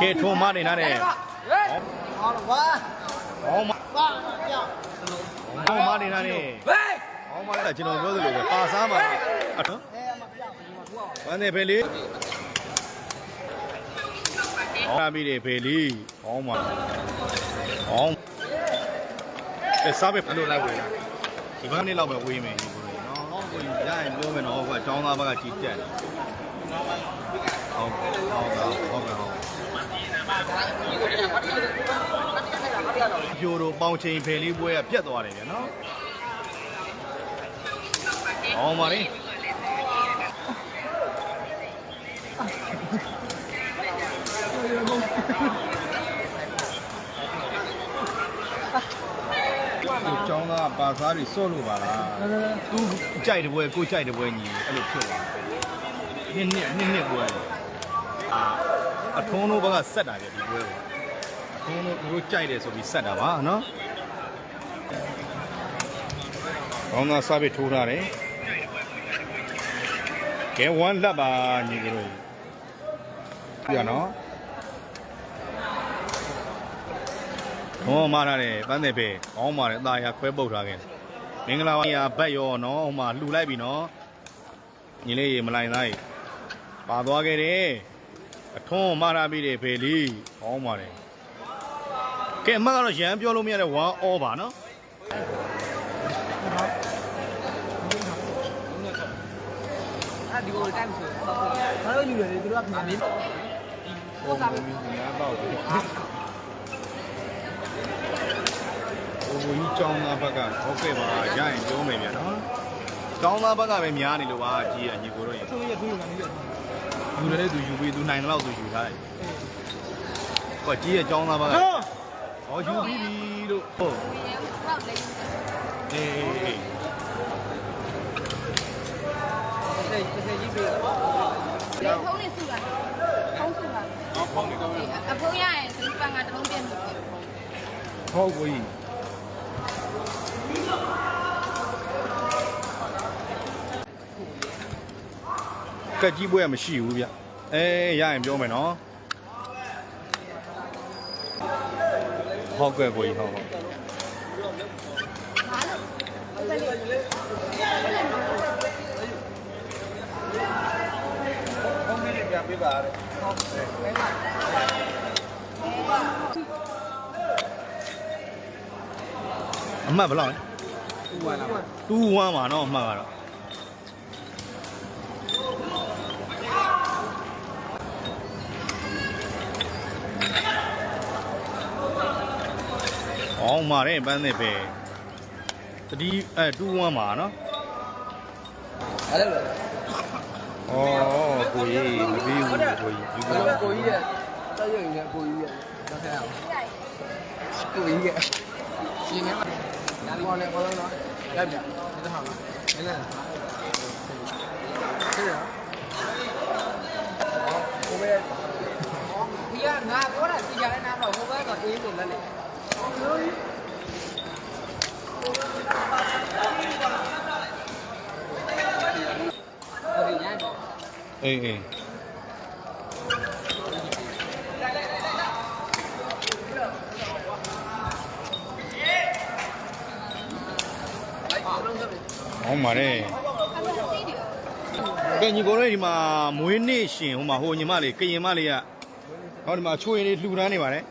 ကဲထုံမနေနားနဲ့ဟောဝါဟောမပါပြောင်းဟောမနေနားနဲ့ဟေးဟောမလည်းကျွန်တော်ပြောသလိုပဲပါစားမှာအနော်အဲမပြောင်းဘူးဟောဝမ်းနေပဲလေဟောမိတယ်ဖေလီဟောမှာဟောအဲစားပဲဘယ်လိုလိုက်ဝင်ဒီဘက်နေ့လောက်ပဲဝေးမယ်ဒီကိုနော်ဟောကိုရရင်ပြောမယ်နော်ဟောကအကြောင်းသားဘက်ကကြီးတက်တယ်ဟုတ်ဟုတ်ဟုတ်ဟုတ် ပြိုတို့ပေါင်ချိန်ဖယ်လေးပွဲကပြတ်သွားတယ်ဗျနော်ဟောပါလေဒီចောင်းသားပါစားတွေစော့လို့ပါလားသူကြိုက်တဲ့ပွဲကိုကြိုက်တဲ့ပွဲညီအဲ့လိုဖြစ်သွားတယ်နှစ်နှစ်နှစ်နှစ်ပွဲအာ အထုံးတို့ဘက်ကဆက်တာကြဒီပွဲကိုအထုံးတို့သူတို့ကြိုက်တယ်ဆိုပြီးဆက်တာပါနော်ကောင်းသားစားပြီးထိုးထားတယ်ကဲဝမ်းလက်ပါညီကလေးပြနော်ဟောမာထားတယ်ပန်းတယ်ပဲကောင်းပါတယ်အသားရခွဲပုတ်ထားခဲ့မင်္ဂလာပါညာဘက်ရောနော်ဟိုမှာလှူလိုက်ပြီနော်ညီလေးရေမလိုက်သားရေပါသွားခဲ့တယ် အထွန်းမာရမိတယ်ဖေလီကောင်းပါတယ်ကဲအမကတော့ရန်ပြောလို့မရတဲ့1 all ပါနော်အဲ့ဒီကိုတိုင်းဆိုဘာလို့ယူရလဲသူတို့ကမင်းဟုတ်စားပြီငါပေါ့ဟိုကြီးចောင်းသားဘက်ကဟုတ်ကဲ့ပါရရင်ပြောမယ်ဗျာနော်ចောင်းသားဘက်ကပဲများနေလို့ပါကြီးအညီကိုတော့ရေထိုးရထိုးရကနေရ ယူတယ်လေသူယူပြီးသူနိုင်တယ်လို့သူယူထားတယ်ဟိုကြီးရဲ့ចောင်းသားပါကဟောယူပြီးပြီလို့ဟုတ်အေးတဲ့တဲ့ကြီးပြီလေဖုန်းနဲ့စုလာဖုန်းစုလာအော်ဖုန်းနဲ့တော့အဖုန်းရရင်ဒီပန်ကတလုံးပြည့်နေတယ်ဟုတ်ကိုကြီး ကက်ကြီးပွဲမရှိဘူးဗျအဲရရင်ပြောမယ်နော်ဟုတ်ကဲ့ကိုကြီးဟုတ်ဟုတ်ပြပါရတယ်အမှတ်ဘယ်လောက်လဲ2-1ပါ2-1ပါတော့အမှတ်ကတော့ အောင်မာတဲ့ပန်းသစ်ပဲတတိအဲ21မှာနော်အဲ့လိုဩကိုကြီးမပြီးဘူးကိုကြီးဒီလိုကိုကြီးရဲ့တက်ရုံနဲ့ကိုကြီးရဲ့တက်ခဲ့အောင်ကိုကြီးရဲ့ရှင်နေမှာဒါမော်နဲ့ဘောလုံးတော့ရပ်ပြဒါဟာမလဲဆရာကိုမေးဟောဒီကငါပြောတာစီကြတဲ့နားမှာဟိုဘက်ကအေးလို့လက်လက် အေးအောင်ပါတယ်ကဲညီကိုတို့ဒီမှာမွေးနေ့ရှင်ဟိုမှာဟိုညီမလေးကရင်မလေးကဟောဒီမှာချိုးရည်လေးလှူဒန်းနေပါတယ်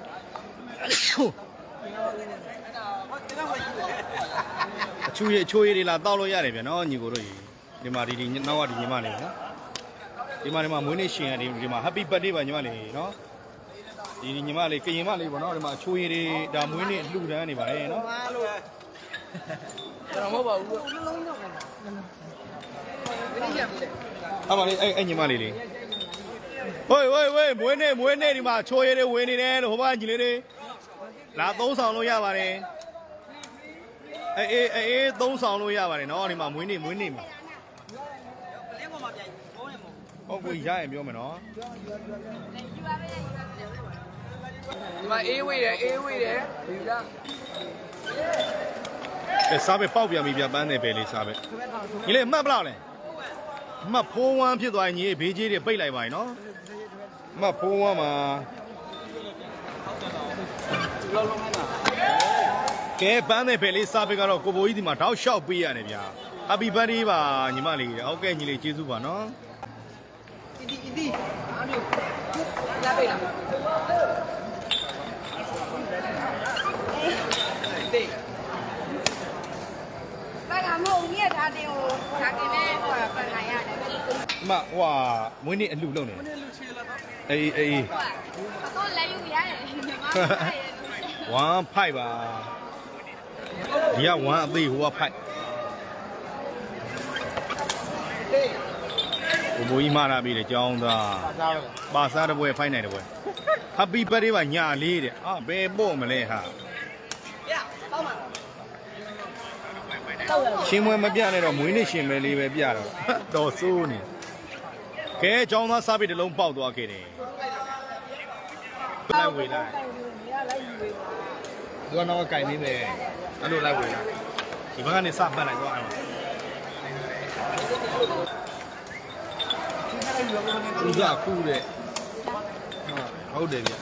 ချူရည်ချိုးရည်လေးလာတောက်လို့ရတယ်ဗျနော်ညီကိုတို့ကြီးဒီမှာဒီဒီနောက်ကဒီညီမလေးနော်ဒီမှာဒီမှာမွေးနေ့ရှင်ကဒီဒီမှာ happy birthday ပါညီမလေးနော်ဒီညီမလေးကရင်မလေးပေါ့နော်ဒီမှာချိုးရည်လေးဒါမွေးနေ့လှူဒန်းနေပါတယ်နော်ကျွန်တော်မဟုတ်ပါဘူးလုံးလုံးတော့ပဲဘယ်နည်းရမလဲအမလေးအဲ့အဲ့ညီမလေးလေးဝေးဝေးဝေးမွေးနေ့မွေးနေ့ဒီမှာချိုးရည်လေးဝင်နေတယ်လို့ဟိုဘကညီလေးလေးလာသုံးဆောင်လို့ရပါတယ် အေးအေးအေးသုံးဆောင်လို့ရပါတယ်နော်ဒီမှာမွေးနေ့မွေးနေ့မှာလင်းပေါ်မှာပြန်ဘုံးနေမို့ဟုတ်ကိုရရင်ပြောမယ်နော်ဒီမှာအေးဝေးတယ်အေးဝေးတယ်ဒီလားအဲစားပဲပေါက်ပြန်ပြီပြပန်းတယ်ပဲလေးစားပဲညီလေးအမှတ်ဘယ်လောက်လဲအမှတ်ဖိုးဝမ်းဖြစ်သွားရင်ညီဘေးကြီးတွေပိတ်လိုက်ပါရင်နော်အမှတ်ဖိုးဝမ်းမှာလော က်လုံးခိုင်းတာကဲပန်းတဲ့ဖယ်လေးစားပေးကတော့ကိုဘိုးကြီးဒီမှာတောက်လျှောက်ပေးရတယ်ဗျာ Happy birthday ပါညီမလေးဟုတ်ကဲ့ညီလေးကျေးဇူးပါနော်အီတီအီတီအားမျိုးလာပေးလားတေးဘာကမဟုတ်မြက်ထားတင်ကိုဇာတင်နဲ့ဟိုပန်နိုင်ရတယ်ဒီမှာဟွာမွေးနေ့အလှလုပ်နေနည်းလူချေလာတော့အေးအေးဟိုကတော့လက်ယူရတယ်ညီမရတယ်ဝမ်ဖိုက်ပါ ဒီကဝမ်အသေးဟိုကဖိုက်တေးကိုဘိုးကြီးမာလာပြီးတယ်ကြောင်းသားပါသားတော့ပါစားတဲ့ပွဲဖိုက်နိုင်တဲ့ပွဲ Happy birthday ပါညာလေးတဲ့အာဘယ်ပို့မလဲဟာရတောင်းပါရှင်မွေမပြနဲ့တော့မွေးနေ့ရှင်မဲလေးပဲပြတော့တော်စိုးနေကဲကြောင်းသားစားပြီးတစ်လုံးပေါက်သွားခဲ့တယ်လိုက်ဝေးလိုက်သူကတော့ကြိုင်နေမယ် အဲ့လိုလိုက်ဝေးလိုက်ဒီဘက်ကနေစပတ်လိုက်သွားအောင်ဦးစားခုတဲ့ဟုတ်တယ်ဗျ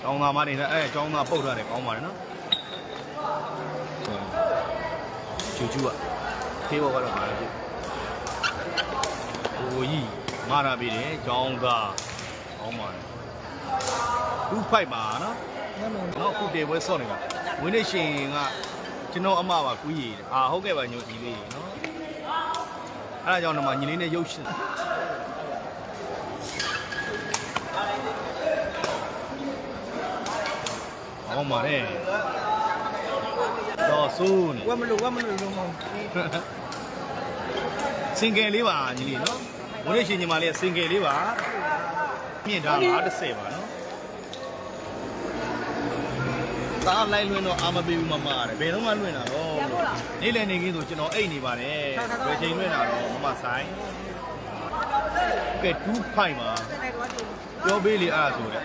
ကျောင်းသားမနေနဲ့အဲကျောင်းသားပုတ်ထားတယ်ကောင်းပါတယ်နော်ချူချူอ่ะသေးဘောကတော့ပါလေဟိုကြီးမာနာပြီးတယ်ကျောင်းသားကောင်းပါတယ်2 5ပါနော်နော်ခုတေပွဲစော့နေတာဝင်းနေရှင်က ကျွန်တော်အမပါကူးရည်အာဟုတ်ကဲ့ပါညိုကြီးလေးနော်အဲ့ဒါကြောင့်တော့ညီလေးနဲ့ရုပ်ရှင်ဟောမှာတဲ့တော့စိုးနေဝက်မလို့ဝက်မလို့လုံးမစင်ကယ်လေးပါညီလေးနော်ဝင်းနေရှင်ညီမလေးစင်ကယ်လေးပါမြင့်ထား50ပါ သားလိုက်လွင်တော့အာမပေးဘူးမမရတယ်ဘယ်တော့မှလွင်တာတော့နေ့လည်နေခင်းဆိုကျွန်တော်အိတ်နေပါတယ်ဘယ်ချိန်လွင်တာတော့မမဆိုင်ကဲ2 5ပါပြောပေးလေအားဆိုတဲ့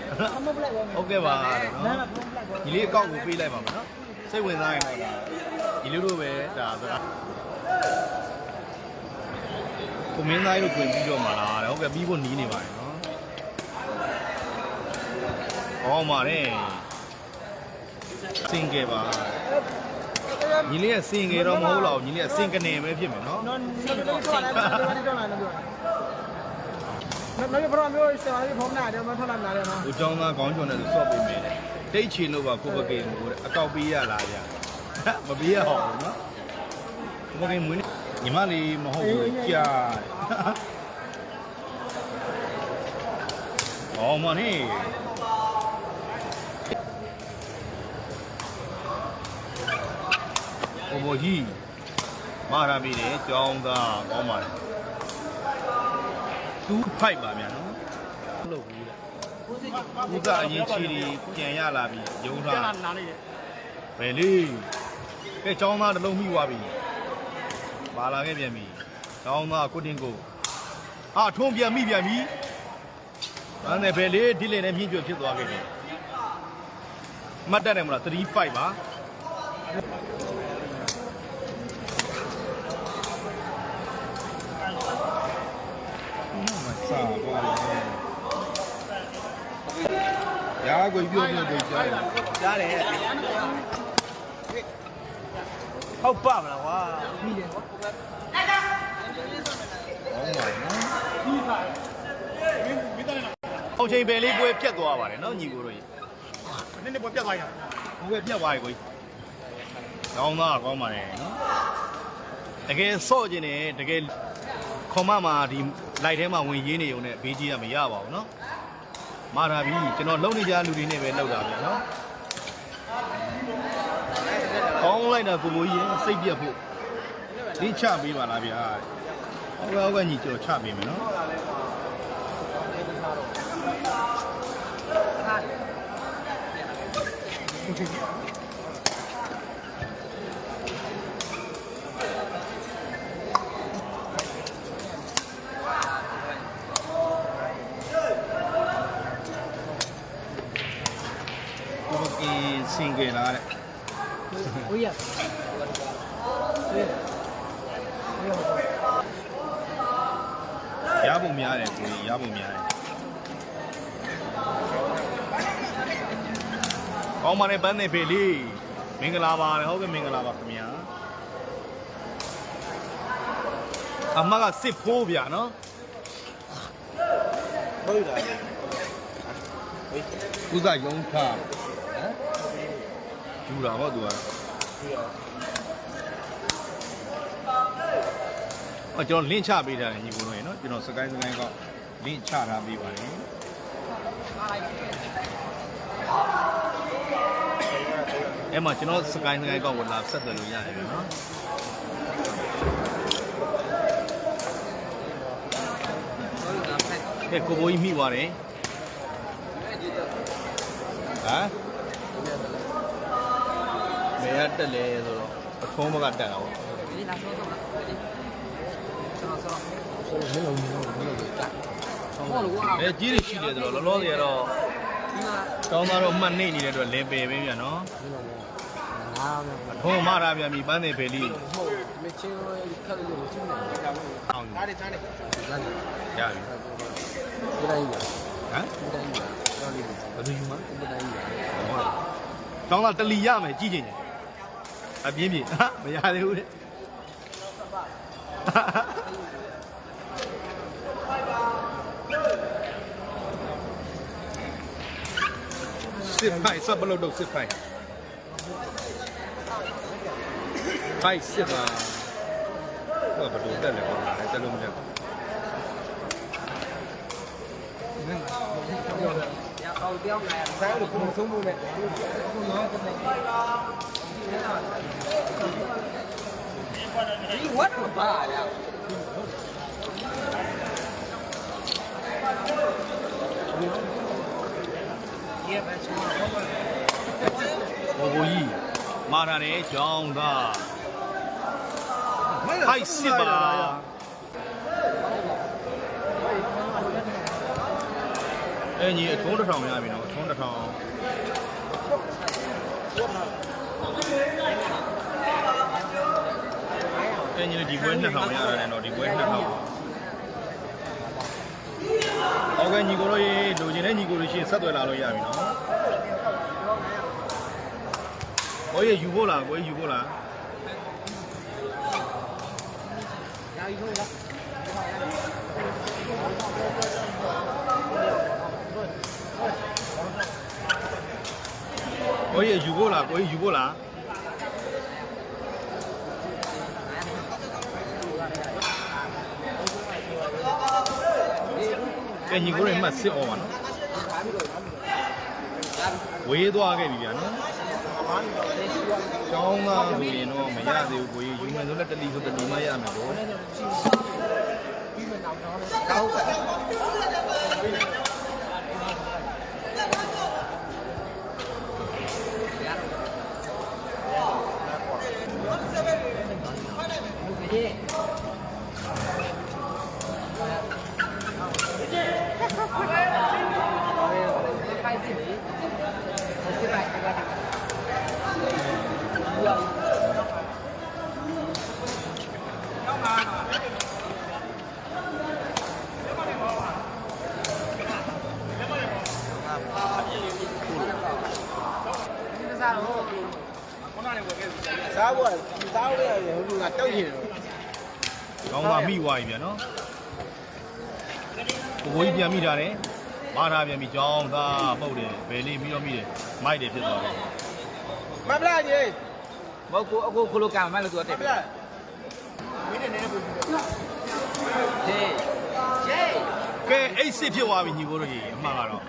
ဟုတ်ကဲ့ပါနော်ညီလေးအကောက်ကိုပေးလိုက်ပါမယ်နော်စိတ်ဝင်စားရင်တော့ဒါညီလေးတို့ပဲဒါဆိုတာကိုမင်းသားတို့တွင်ပြီးတော့မှာလားတဲ့ဟုတ်ကဲ့ပြီးဖို့နီးနေပါတယ်နော်ဟောပါတယ် စင်ကယ်ပါညီလေးကစင်ကယ်တော့မဟုတ်တော့ညီလေးကစင်ကနေပဲဖြစ်မယ်နော်နော်နော်တော့တော့လာတော့တော့လာတော့နော်နော်ဘရောမျိုးစတာလေးဖုန်းနာတယ်မထွက်လာနာတယ်နော်ကိုကျောင်းသားကောင်းချွန်တဲ့ဆိုဆော့ပေးမယ်တဲ့တိတ်ချင်လို့ပါကိုပကေမို့တဲ့အကောက်ပေးရလားဗျာမပေးရအောင်နော်ကိုပကေမွေးညီမလေးမဟုတ်ဘူးကြားတယ်အော်မနီ ဘိုဘိုကြီးမာရာမီတယ်ကျောင်းသားကောင်းပါတယ်တူးဖိုက်ပါဗျာနော်မလုပ်ဘူးတဲ့ဥဒအရင်ချီတွေပြန်ရလာပြီရုံးပြန်လာလာနားလေးတယ်ဘယ်လေးကဲចောင်းသားတစ်လုံးမိသွားပြီပါလာခဲ့ပြန်ပြီចောင်းသားကုတင်ကိုအာထုံးပြန်မိပြန်ပြီအဲ့ဒါဘယ်လေးဒီလေနဲ့မြင့်ကျွတ်ဖြစ်သွားခဲ့တယ်မှတ်တတ်တယ်မလား35ပါမစားပါ ဘူးရာကိုပြောပြောကိုကြားတယ်ကြားတယ်ဟုတ်ပါမလားကွာမိတယ်ဟောမှာနော်အောင်ချိန်ပဲလေးပွဲပြတ်သွားပါတယ်နော်ညီကိုတို့ကြီးနည်းနည်းပေါ်ပြတ်သွားရဘပွဲပြတ်သွားပြီကိုကြီးကောင်းသားကောင်းပါတယ်နော်တကယ်ဆော့ခြင်းနဲ့တကယ်ခေါမမှာဒီလိုက်ထဲမှာဝင်ရင်းနေုံနဲ့ဘေးကြီးကမရပါဘူးနော် မာတာပြီကျွန်တော်လုံနေကြလူတွေနဲ့ပဲလောက်တာပဲနော်ကောင်းလိုက်တာကိုမိုးကြီးစိတ်ပြတ်ဖို့ဒီချပေးပါလားဗျာဟုတ်ကဲ့ဟုတ်ကဲ့ညီကျော်ချပေးမယ်နော်ကိုကင်စင်ကြလာတဲ့ ဝေးရ ရပုံများတယ်ကိုကြီးရပုံများတယ်။ဩ ကော င်းပါနဲ့ပန်းနေဖေလေးမင်္ဂလာပါလေဟုတ်ကဲ့မင်္ဂလာပါခင်ဗျာအမကစစ်ဖိုးဗျာနော်ဟုတ်တာဥဇယုံထားယူတာပေါ့သူကအော်ကျွန်တော်လင့်ချပေးထားတယ်ညီကိုတို့ရေနော်ကျွန်တော်စကိုင်းစကိုင်းကောက်လင့်ချထားပေးပါတယ် အဲ့မှာကျွန်တော်စကိုင်းစကိုင်းကောက်ကိုလာဆက်သွယ်လို့ရတယ်ဗျာနော်ကဲကိုဘိုးကြီးမိသွားတယ်ဟမ်ဘယ်ကတက်လဲဆိုတော့အထုံးဘက်ကတက်တာပေါ့ဒီလာဆောတော့ဆောဆောဆောမင်းလုံးမင်းလုံးမင်းလုံးကဆောလို့ကွာအဲကြီးတွေရှိတယ်ဆိုတော့လောလောဆယ်ကတော့ဒီမှာတောင်းသားတော့မှတ်နေနေတဲ့အတွက်လင်ပယ်ပဲပြန်နော် ဒီမှာငါးမယ်ထုံးမတာပြန်ပြီပန်းနေပဲလီဟုတ်မချင်းခက်လို့ချင်းနေတယ်အောင်ဒါတွေချမ်းနေဇာတ်နေရပြီဒီတိုင်းပါဟမ်ဒီတိုင်းပါတော်လေးဘယ်သူယူမှာဒီတိုင်းပါတောင်းသားတလီရမယ်ကြည့်ချင်တယ်အပြင်းပြင်းဟာမရသေးဘူးတဲ့စစ်ဖိုင်စပ်ဘလို့တော့စစ်ဖိုင် ဖိုင်စစ်ပါဟောဘယ်လိုတက်လဲပေါ့တက်လို့မတက်ဘူးအော်ပြောင်းလာဆိုင်လို့ပုံဆုံးမှုနဲ့ဒီဝတ်ပါရဘိုးဘိုးကြီးမာတာနဲ့ကြောင်းသား ဖိုက်စစ်ပါအဲညီအထုံးတစ်ထောင်ရပြီနော်အထုံးတစ်ထောင်အဲညီဒီပွဲနှစ်ထောင်ရတယ်နော်ဒီပွဲနှစ်ထောင်ဟုတ်ကဲ့ညီကိုတို့ရေလိုချင်တဲ့ညီကိုတို့ရှိရင်ဆက်သွယ်လာလို့ရပြီနော်ကိုကြီးယူဖို့လားကိုကြီးယူဖို့လားရာကြီးဆုံးလားကိုကြီးယူဖို့လား ကိုကြီးယူဖို့လားကဲညီကိုရမှတ်စစ်အောင်ပါနော်ဝေးသွားခဲ့ပြီဗျာနော်ကျောင်းသားဆိုရင်တော့မရသေးဘူးကိုကြီးယူ မယ်ဆိုလည်းတလီဆိုတလီမှရမယ်ပေါ့ကောင်းက စားဖို့စားဖို့ရဟိုလူကတောက်ရင်တော့ကျောင်းသားမိသွားပြီဗျာနော်ကိုကြီးပြန်မိတာတယ်မာထားပြန်ပြီကျောင်းသားပုတ်တယ်ဘယ်လေးပြီးတော့မိတယ်မိုက်တယ်ဖြစ်သွားတယ်မပလားကြီးမဟုတ်ကိုအခုခလိုကံမလို့သူကတက်မပြီလားမင်းနဲ့နေနေဘူးဟေးရှေးကဲအိတ်စစ်ဖြစ်သွားပြီညီကိုတို့ကြီးအမှန်ကတော့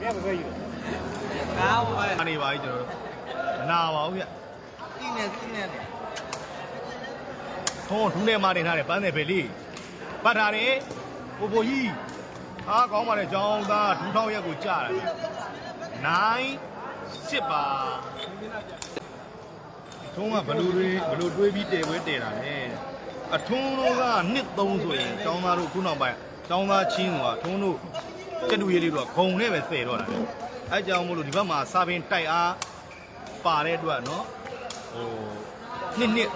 မင်းကဘယ်ယူကောင်းပါအနေပါကြီးကျွန်တော်တို့ မနာပါဘူးဗျတင်းနေတင်းနေထုံးထုံးထဲမှာတင်ထားတယ်ပန်းတယ်ပဲလေးပတ်ထားတယ်ပိုပိုကြီးအားကောင်းပါလေကျောင်းသားဒူးထောင်းရက်ကိုကြားတယ်နိုင်စစ်ပါထုံးကဘလူတွေဘလူတွေးပြီးတဲပွဲတဲတာလေအထုံးတို့ကနှစ်သုံးဆိုရင်ကျောင်းသားတို့ခုနောက်ပိုင်းကျောင်းသားချင်းကထုံးတို့ကျက်တူရေးလေးတို့ကဂုံနဲ့ပဲဆယ်တော့တာလေအဲကြောင့်မို့လို့ဒီဘက်မှာစာပင်တိုက်အား ပါတဲ့အတွက်နော်ဟိုနှစ်နှစ်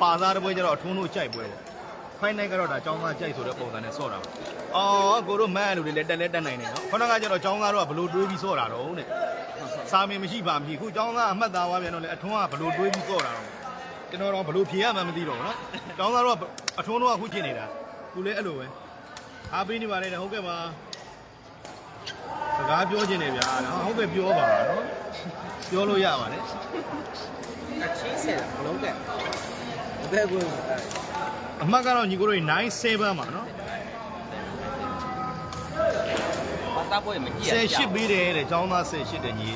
ပါစားတဲ့ပွဲကျတော့အထုံးတို့ကြိုက်ပွဲပေါ့ဖိုင်နိုင်ကတော့ဒါចောင်းသားကြိုက်ဆိုတဲ့ပုံစံနဲ့ဆော့တာပေါ့အော်ကိုတို့မန်းလူတွေလည်းတက်လဲတက်နိုင်တယ်နော်ခုနကကျတော့ចောင်းသားတို့ကဘလို့တွေးပြီးဆော့တာတော့တဲ့ စာမင်မရှိပါမရှိခုចောင်းသားအမှတ်သားသွားပြန်တော့လေအထွန်းကဘလို့တွေးပြီးတော့တာတော့ကျွန်တော်တော့ဘလို့ဖြေရမှန်းမသိတော့ဘူးနော်ចောင်းသားတော့အထွန်းတော့အခုကျင်နေတာသူလည်းအဲ့လိုပဲအားပေးနေပါလေဟုတ်ကဲ့ပါစကားပြောချင်တယ်ဗျာနော်ဟုတ်ကဲ့ပြောပါနော် ပြောလို့ရပါတယ်အချင်းဆက်တာဘလုံးတက်ဘယ်ကွန်းအမှတ်ကတော့ညီကိုတို့97ပါနော်ဘာသာပွဲမကြည့်ရ18ပေးတယ်တဲ့ចောင်းသား18တဲ့ညီ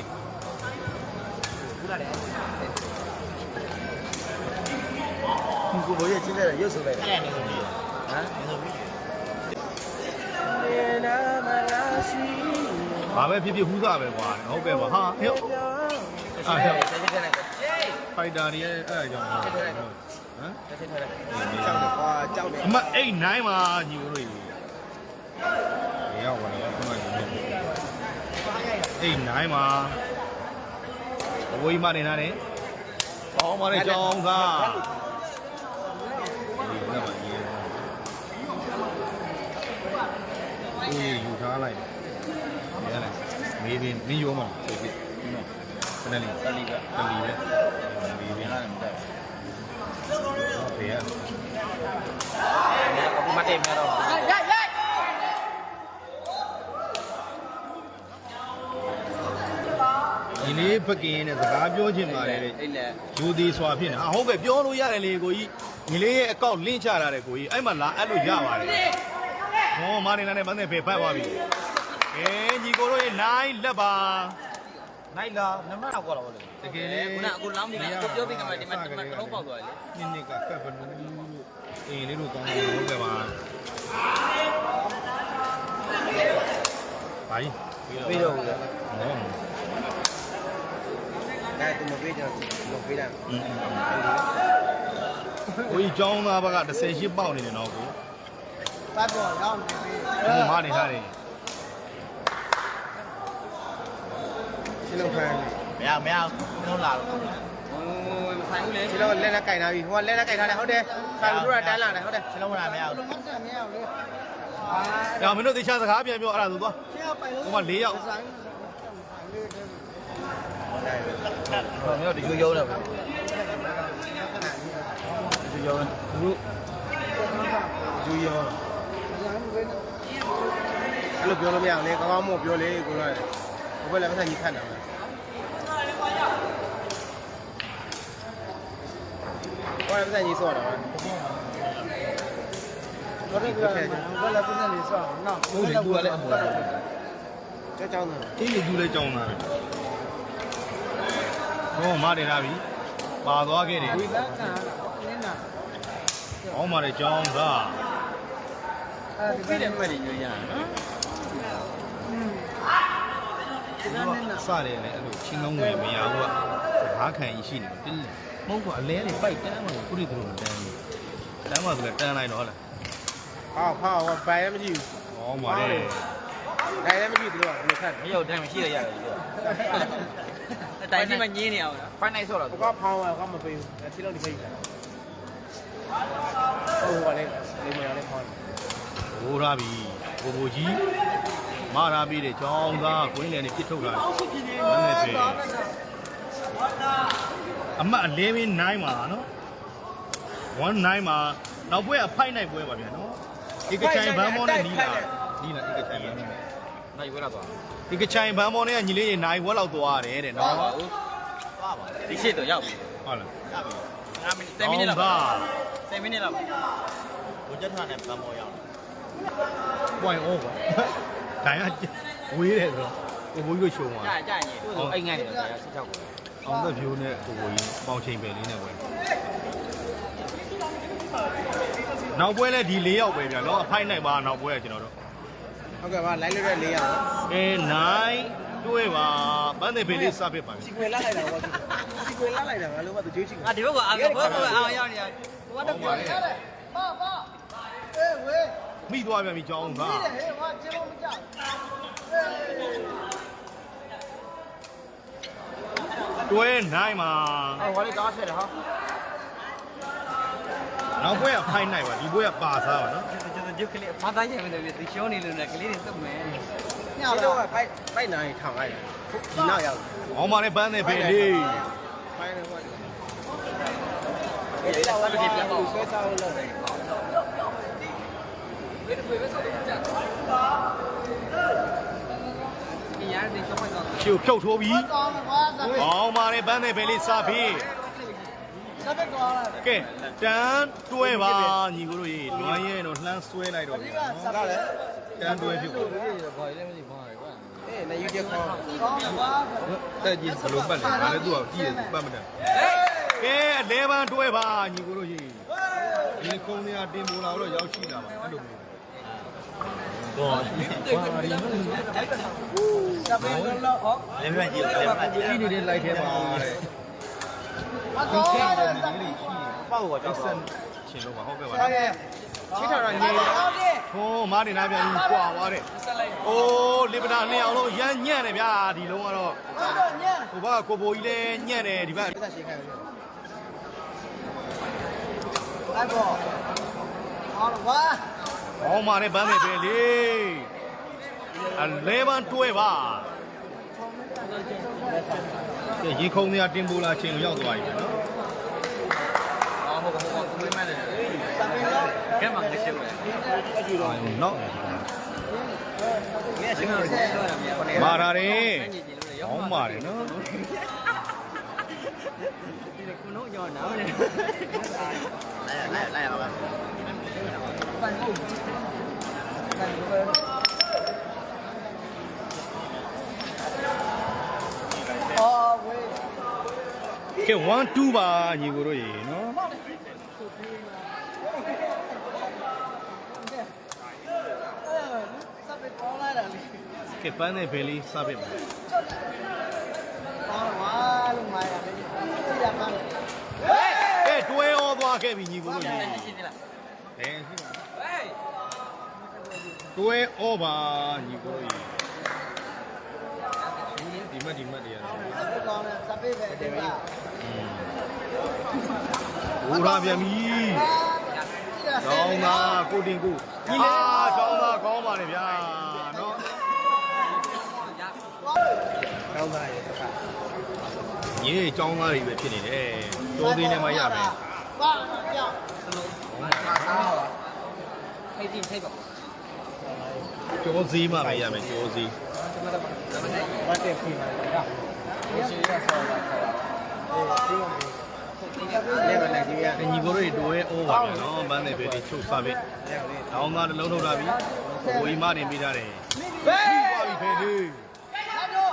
ကိုဘိုးရဲ့ချင်းတဲ့ရုပ်ဆိုလိုက်တာဟမ်နေနာမလာစီဘာပဲဖြစ်ဖြစ်ဟူးသားပဲကွာဟုတ်ကဲ့ပါဟာဟဲ့ အာဟဲ့တက်တက်တက်ဖိုက်တာတွေရဲ့အဲ့အကြောင်းဟမ်တက်တက်တက်ကြောက်တယ်ကွာကြောက်တယ်အမအိတ်နိုင်မှာညီတို့တွေရောက်ပါလေခုနကညီတို့အိတ်နိုင်မှာအဝေးမနေနာနဲ့ပေါင်းပါလေကြောင်းသားဒီကမှာညီအေးယူထားလိုက်ရဲလိုက်မေးပြီးမင်းရောမှာသိပြီ ခဏလေးတလီကတလီပဲမေးပြီးနားမတက်ဖေးရအခုမတက်များတော့ရရဒီလေးဖကင်းနဲ့စကားပြောချင်ပါတယ်တဲ့အဲ့လေယူသည်စွာဖြစ်နေဟာဟုတ်ကဲ့ပြောလို့ရတယ်လေကိုကြီးညီလေးရဲ့အကောင့်လင့်ချတာတဲ့ကိုကြီးအဲ့မှာလာအဲ့လိုရပါတယ်ဟောမာနေလာနဲ့မန်းတဲ့ဖေဖတ်သွားပြီအဲညီကိုတို့ရဲ့နိုင်လက်ပါ နိုင်လားနမတော့ကောတော့လေတကယ်လေခုနအခုလောင်းနေကကိုပြောပြီးကမှဒီမှာဒီမှာကလုံးပေါက်သွားတယ်နင်းနစ်ကကပ်ဘလူးအင်းလေးတို့ကောင်းတယ်ဟုတ်ကဲ့ပါဘာကြီးပြီးတော့ဘူးဟောဒါတူမပေးကြတော့မပေးတာอืมကိုကြီးကျောင်းသားဘက်က18ပေါက်နေတယ်နော်ကိုပတ်ပေါ်ရောက်နေပြီဟိုမာနေထားတယ် ရှင်းလို့ဖမ်းမရမရလုံးလာတော့ဟိုမဆိုင်ဘူးလေရှင်းလို့လက်နဲ့ကင်ထားပြီဟိုကလက်နဲ့ကင်ထားတယ်ဟုတ်တယ်စာလူတို့ကတန်းလာတယ်ဟုတ်တယ်စလုံးမလာမရဘူးဟုတ်တယ်မရဘူးလေ။ညမင်းတို့တေချာစကားပြန်ပြောအဲ့ဒါဆိုသွားရှင်းပိုင်လို့။ဟိုမှာ၄ယောက်ဆိုင်ဟိုမျိုးဒီလိုရုံးတယ်ဗျဒီလိုရုံးဘူးဂျူယောအဲ့လိုပြောလို့မရအောင်လေကောင်းကောင်းမို့ပြောလေကိုတော့ဘယ်လည်း မဆိုင်ကြီးခတ်တာဘာလဲမဆိုင်ကြီးစောတာဘာလို့လဲဘာလဲမဆိုင်ကြီးစောနော်ဟုတ်တယ်သူကလည်းအပေါ်ကြောက်ကြောက်တယ်အေးလေသူလည်းကြောင်းလာတယ်။ဟောမာနေလာပြီ။ပါသွားခဲ့တယ်ဝိသကနင်းနာ ။ဟောမာတဲ့ကြောင်းသား အဲ့ဒီ ပြည့်တယ်မဲ့ညညနော် စတယ်လေအဲ့လိုချင်းကောင်းငွေမရဘူးက။ဘာခံကြီးရှိနေတယ်တင်းလေ။မဟုတ်ဘူးအလဲလေးပိုက်တန်းမှာကိုရီတို့မတန်းဘူး။တန်းမှာဆိုလည်းတန်းလိုက်တော့ဟုတ်လားဟာဟာဟောပိုင်ရမရှိဘူး။ဟောမာတဲ့နိုင်လည်းမရှိဘူးလို့ဘယ်လိုခတ်မရောက်တိုင်းမရှိရရတယ်ဒီအတိုင်းဒီမှာညင်းနေအောင်ဖိုင်နိုင်ဆော့တော့ဘကဖောင်းရကမပေးဘူးချီလုံးဒီဖိတ်တာဟိုကလည်းလေမရလည်းဖောင်းဟိုထားပြီ။ဘိုဘိုကြီး မာရာပြီးတဲ့ကြောင်းသားကွင်းလယ်နဲ့ပြစ်ထုတ်တာ။မနဲ့စေ။အမတ်အလဲမင်း9မှာနော်19မှာနောက်ပွဲကဖိုက်နိုင်ပွဲပါဗျာနော်ဒီကချိုင်ဘန်မောနဲ့နီးလာနီးလာဒီကချိုင်ဘန်မောနိုင်ဝဲလာတော့ဒီကချိုင်ဘန်မောနဲ့ကညီလေးရေနိုင်ဝက်လောက်သွားရတယ်တဲ့နော်ပါဘူးပါပါဒီရှစ်တော့ရောက်ပြီဟုတ်လားရပြီ5မိနစ်7မိနစ်လောက်ပါ7မိနစ်လောက်ဘုချက်ထားနဲ့ဗမောရောက်ပွိုင်အောကွာ ဒိုင်ကဝေးတယ်ဆိုတော့ကိုဘိုးကြီးကိုရှုံသွားကြာကြာရင်သူ့အိမ်ငိုင်းနေတယ်16ကိုအောင်သက်ဖြိုးနဲ့ကိုဘိုးကြီးပေါင်ချိန်ပဲလေးနဲ့ပွဲနောက်ပွဲလဲဒီ၄ယောက်ပဲဗျာနော်အဖိုက်နိုင်ပါနောက်ပွဲကကျွန်တော်တို့ဟုတ်ကဲ့ပါလိုက်လို့တဲ့400အဲနိုင်တွေ့ပါပန်းတဲ့ဖေးလေးစပစ်ပါစီကွယ်လာလိုက်တာကွာစီကွယ်လာလိုက်တာငါလို့ကသူကြွေးချင်အာဒီဘက်ကအာဘဘကအာရောက်နေရဟိုကတော့ပြောတယ်ပါပါအေးဝေး မိသွားပြန်ပြီကြောင်းသားဟေးဟောကျေလို့မကြောက်တွဲနိုင်မှာဟောဝါလေးကားဆက်တယ်ဟာနောက်ပွဲကဖိုင်နိုင်ပါဒီပွဲကပါစားပါနော်ကျွန်တော်ကျုပ်ကလေးမသားရင်မလို့ဒီရှုံးနေလို့လည်းကလေးတွေစုပ်မယ်ညဒီတော့ဖိုက်ဖိုက်နိုင်ထောင်လိုက်ဒီနောက်ရောက်။အောင်ပါနဲ့ပန်းနဲ့ဖေလေးဖိုင်းနေပေါ့ဒီတော့ဝတ်ကြည့်ပြတော့ဆွဲချလို့လုပ်တယ်ဒီ ရားနေရှောင်းတော့။ရှုပ်ဖြုတ်ထိုးပြီးကောင်းပါသာအောင်ပါနဲ့ပန်းနဲ့ဖေလေးစားပြီးစက်ကောင်းလာကဲတန်းတွဲပါညီကိုတို့ရေလွမ်းရဲတော့လှမ်းဆွဲလိုက်တော့ပြီကစက်လည်းတန်းတွဲဖြစ်ကုန်ဘာလဲမသိဘာလဲကွာအေးနေယူချက်ကောင်းကောင်းပါတဲ့ကြီးဘလို့ပတ်လဲဒါလည်းသူ့အောင်ကြည့်တယ်ပတ်မတယ်ကဲအလဲပန်းတွဲပါညီကိုတို့ရေဒီကုန်းတွေကတင်ပိုလာတော့ရောက်ရှိလာပါအဲ့လိုမျိုးတော့ ဘာရီမလို့စက်ပဲလို့ဟောလည်းပြန်ကြည့်တယ်ကြည့်နေတဲ့ light ထဲမှာတဲ့အကောင်းလာတဲ့စက်ပေါ့တော့ကြောက်စံရှင်လို့ပါဟုတ်ကဲ့ပါဟုတ်ကဲ့ချစ်တော်ရနေဟုတ်ကဲ့ဟိုးမားနေနာပြန်ကြီးကွာသွားတဲ့အိုးလီပနာနှစ်အောင်လုံးရမ်းညံ့တယ်ဗျာဒီလုံးကတော့ဟုတ်တော့ညံ့ဟိုဘကကိုဘိုကြီးလည်းညံ့တယ်ဒီဘက်သက်ရှိခိုင်းလို့အဲ့ပေါ်ဟောဝါ ဟောမာနဲ့ပန်းနေပဲလေအလဲပန်းတွဲပါကဲရေခုံတွေကတင်ပိုလာချင်းရောက်သွားပြီနော်အော်ဟုတ်ကဲ့ဟုတ်ကဲ့ကိုယ်မှန်းတယ်စက်ပဲလို့ကဲမှငါရှင်းမယ်နော်မင်းရှင်းတော့ရှင်းတော့မြန်မာတာတယ်ညင်လို့ရောဟောမာတယ်နော်ဒီကုနိုးညောနားမလဲလိုက်လိုက်လိုက်ပါပ န်ဖို့ပန်ဖို့အော်ဝေးကဲ1 2ပါညီကိုတို့ရေနော်စပ်ပဲကောင်းလာတယ်လေကဲပန်းနေပဲလေးစပစ်ပါကောင်းဝါလို့မာရမယ်ဒီရပါမယ်ကဲတွဲဩသွားခဲ့ပြီညီကိုတို့ရေရှင်းလားဘယ်ရှိပါဟေး တွဲဩပါညီကိုတို့ရေဒီမတ်ဒီမတ်တွေရတော့စပ်ပဲကောင်းတယ်စပ်ပဲပဲဒီပါဟိုရာပြန်ပြီကျောင်းသားကိုတင်ကိုကြီးလေကျောင်းသားကောင်းပါလေဗျာနော်ကောင်းပါရဲ့စကားညီကျောင်းသားတွေပဲဖြစ်နေတယ်တိုးသေးနဲ့မှရမယ်ပါပြောင်းဖိတ်တိဖိတ်ပါ ကျော်စည်းမှပဲရမယ်ကျော်စည်းဘာတက်ပြီမှာလားဒီရှိရဆောတာခေါ်တာအေးဒီကလေးကလည်းဒီကညီကိုတို့တွေတွဲဩပါမယ်နော်ဘန်းနေပဲဒီချုပ်စားပြီကျောင်းသားတစ်လုံးထုတ်လာပြီဝီမတင်ပေးထားတယ်ဘေးပြီးသွားပြီဖေလေးဟာတို့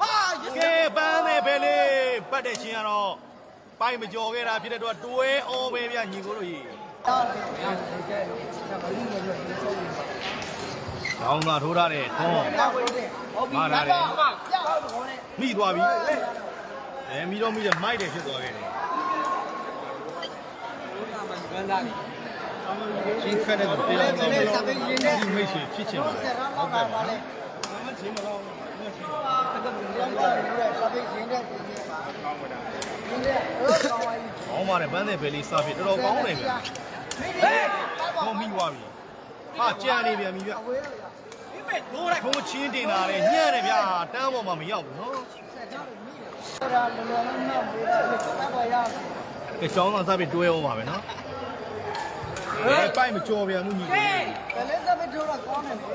ဟာကဲပန်းနေပဲလေပတ်တဲ့ချင်းကတော့ပိုင်မကြော်ခဲ့တာဖြစ်တဲ့အတွက်တွဲဩပဲဗျညီကိုတို့ကြီးတော့တယ်ကဲဒါမ လိမ့်လို့ဒီဆုံးနေပါကျောင်းသားထိုးထားတဲ့ထွန်းဘာဝေးတယ်ဟုတ်ပြီပြောင်းတော့နဲ့မိသွားပြီအဲမိတော့မိတယ်မိုက်တယ်ဖြစ်သွားခဲ့တယ်မန်သားနေချင်းခက်တဲ့ကိုတရားတော်ဒီမိတ်ဆွေဖြစ်ချင်ပါဆတယ်ယ်ရောင်းတော့ပါလေချင်းမလို့တော့တော့ရစပိတ်ရင်းတဲ့ဒီနေ့ပါရင်းတဲ့အော်ကောင်းပါပြီ။ကောင်းပါတယ်ဗန်းတဲ့ဘယ်လေးစားဖြစ်တော်တော်ကောင်းတယ်ဗျာဟေးဟေး။ဟောမိသွားပြီ။ ဟာကြံနေပြန်ပြီဗျအဝေးလို့ရဒီမဲ့ဒိုးလိုက်။ထုံးချင်းတင်တာလေညံ့တယ်ဗျာ။တန်းပေါ်မှာမရောက်ဘူးနော်ဆက်ကြောက်လို့မိတယ်ဆရာလောလောနဲ့မဝေးတယ်တက်ပါရ။ကဲကျောင်းသားစားပြီးတွဲအောင်ပါပဲနော်။ဘယ်ပိုက်မကြော်ပြန်ဘူးညီကိုဘယ်လဲစပိတ်ထိုးတော့ကောင်းတယ်လေ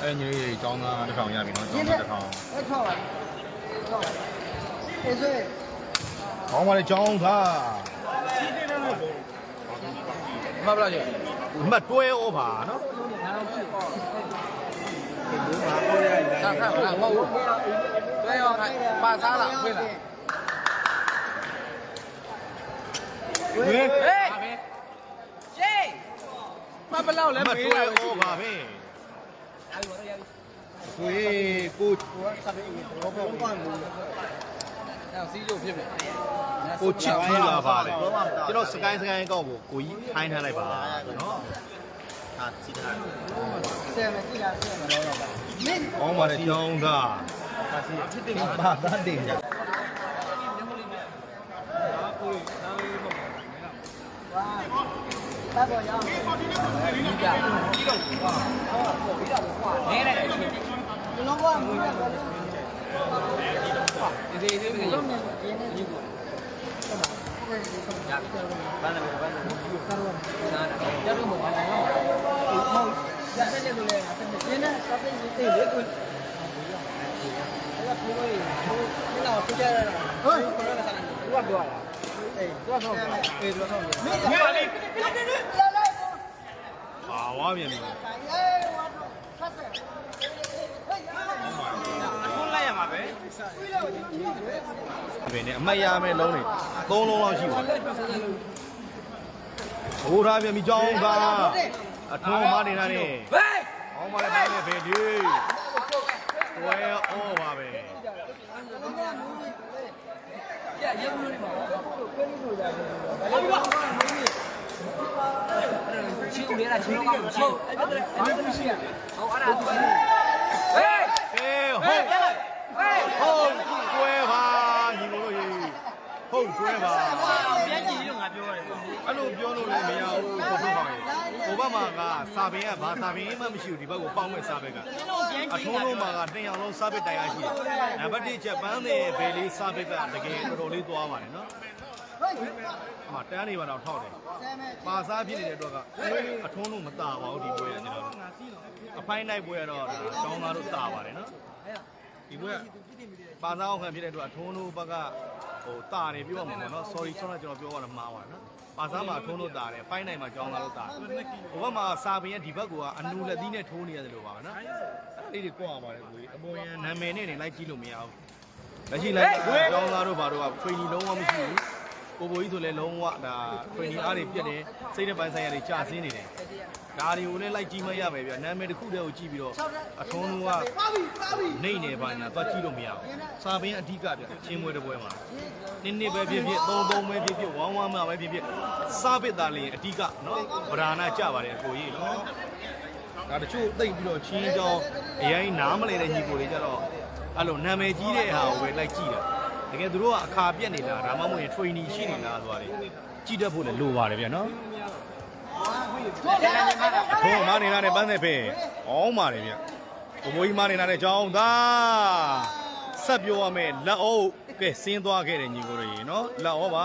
။အဲညီလေးကျောင်းသားတစ်ထောင်ရပြီနော်ရကျောင်းင်းတဲ့သားတစ်ထောင်အဲ့ထောက်ပါထောက်ပါအေးစေး။ကောင်းပါလေကျောင်းသားမဘလားကျ။ မတ်တွဲအောင်ပါနော်တာခါမဟုတ်ဘူးတွဲရောပါစားလားခွေးလား။ဝေးဟေးရှေးမဘလောက်လဲမတ်မေးတွဲလာအောင်ပါပဲ။ဝေးကိုစပိတ်ဘောဘောကောင်းဘူးအဲ့စီးလို့ဖြစ်ပြီ ကိုချစ်ကြီးလာပါတယ်။ကျွန်တော်စကိုင်းစကိုင်းကောက်ကိုကိုကြီးထိုင်းထားလိုက်ပါနော်။ဟာစီထားဆယ်မကြည့်လားဆယ်မလို့တော့ပါမင်းကောင်းပါလေကျောင်းသားဘာသာတင်ကြဝါဒီဒီဒီဒီလုံးနေရင်းနေဒီကို ရပြီဘာ မှာပဲဘယ်နဲ့အမတ်ရမယ်လုံးနေသုံးလုံးလောက်ရှိပါဘိုးထားပြန်ပြီကြောင်းကအထုံးမနေတာနဲ့ဟေးအောင်းပါလေပိုင်းနဲ့ဘယ်ဒီဝဲအောပါပဲရရဘူးလို့ဒီမှာကိုယ်လို့ရတယ်ဘာလို့လဲချင်းဦးလေးလားချင်းတော့ကောင်းချင်းအဲ့ဒါအဲ့ဒါရှိရဟောအဲ့ဒါသူဟေးကဲဟုတ်ဟေး ဟုတ်ကွဲပါညီမတို့ရေဟုတ်ကွဲပါ ပြန်ကြည့်လို့ငါပြောရတယ် အဲ့လိုပြောလို့လည်းမရဘူးကိုဖို့ပါရေဟိုဘက်မှာကစာပင်ကဘာစာပင်မှမရှိဘူးဒီဘက်ကိုပေါင်းမဲ့စာပင်ကအထုံးလုံးမှာကတင်အောင်လုံးစာပင်တိုင်ရရှိတယ်နံပါတ်1ချက်ပန်းတဲ့ဘယ်လေးစာပင်ကတကယ်တော်တော်လေးသွားပါတယ်နော်အမတန်းနေပါတော့ထောက်တယ်ပါစားဖြစ်နေတဲ့အတွက်ကအထုံးလုံးမตาပါဘူးဒီပွဲကကျွန်တော်အဖိုင်းနိုင်ပွဲကတော့ဒါကောင်းသားတို့ตาပါတယ်နော် ဒီဘက်ကပါစားအောင်ခံဖြစ်တဲ့အတွက်အထုံးတို့ဘက်ကဟိုတာတယ်ပြောရမှာပေါ့နော် sorry ဆောင်းတာကျွန်တော်ပြောရတာမှားပါတယ်နော်ပါစားမှာထုံးလို့တာတယ်ဖိုင်းနိုင်မှာကြောင်းလာလို့တာတယ်ဟိုဘက်မှာစာပင်ရဲ့ဒီဘက်ကအနူလက်သီးနဲ့ထိုးနေရတယ်လို့ပါပဲနော်အဲ့လေးတွေကြွားပါတယ်ကိုကြီးအပေါ်ရန်နာမည်နဲ့နေလိုက်ကြည့်လို့မရဘူးလက်ရှိလိုက်ကြောင်းလာတို့ဘာတို့ကဖွေကြီးလုံးဝမရှိဘူး ကိုဘိုကြီးဆိုလဲလုံးဝဒါဖွေနီအားတွေပြက်တယ်စိတ်တဲ့ပိုင်းဆိုင်ရာတွေကြာဆင်းနေတယ်ဒါတွေကိုလည်းလိုက်ကြည့်မရမယ်ဗျနာမည်တစ်ခုတည်းကိုကြည့်ပြီးတော့အထုံးလုံးကနေနေပါညာသွားကြည့်လို့မရဘူးစာပင်အဓိကဗျချင်းမွေးတဲ့ပွဲမှာနင်းနစ်ပဲဖြစ်ဖြစ်သုံးသုံးပဲဖြစ်ဖြစ်ဝမ်းဝမ်းမှပဲဖြစ်ဖြစ်စားပစ်သားလေးအဓိကနော်ဗราဏကြပါတယ်အကိုကြီးနော်ဒါတချို့သိပ်ပြီးတော့ချင်းကြောင်းအရင်နားမလဲတဲ့ညီကိုတွေကြတော့အဲ့လိုနာမည်ကြီးတဲ့ဟာကိုပဲလိုက်ကြည့်တာ တကယ်သူတို့ကအခါပြက်နေလားဒါမှမဟုတ်ရင် training ရှိနေလားဆိုတာလေကြည့်တတ်ဖို့လည်းလိုပါတယ်ဗျာနော်အထုံးမနေလာတဲ့ပန်းသက်ဖေးအောင်းပါတယ်ဗျဘဘိုးကြီးမနေလာတဲ့ကြောင်းသားဆက်ပြောရမယ်လက်အုပ်ကဲဆင်းသွားခဲ့တဲ့ညီကိုတွေရေနော်လက်ဩပါ